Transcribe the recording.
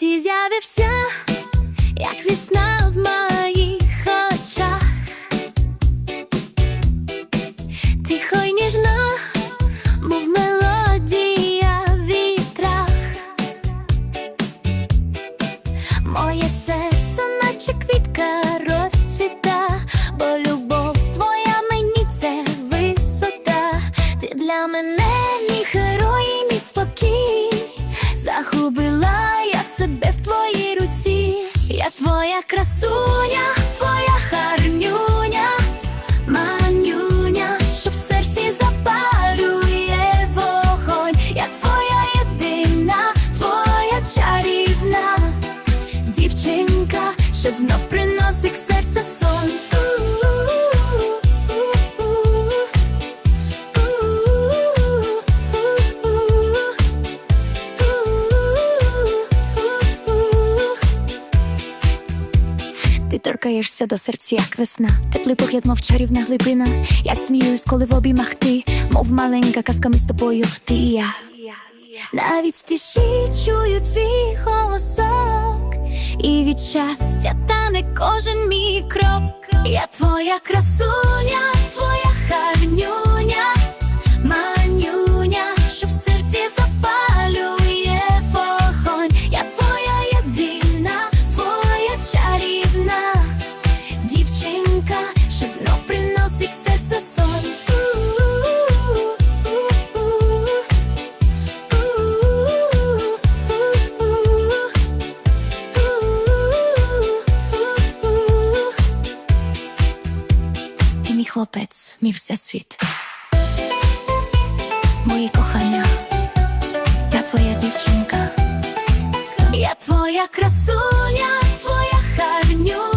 Ти з'явився, як весна в моїх очах. Тихо й ніжна, мов мелодія в вітрах. Моє серце, наче квітка розцвіта, бо любов твоя мені висота. Ти для мене що знов приносить в серце сон. Ти торкаєшся до серця, як весна, теплий погляд, мов чарівна глибина. Я сміюсь, коли в обіймах ти, мов маленька казками з тобою, ти і я. Навіть тиші чую твій голосок, і від щастя тане кожен мій крок. Я твоя красуня, мій хлопець, мій всесвіт. Мої кохання, я твоя дівчинка. Я твоя красуня, твоя гарнюня.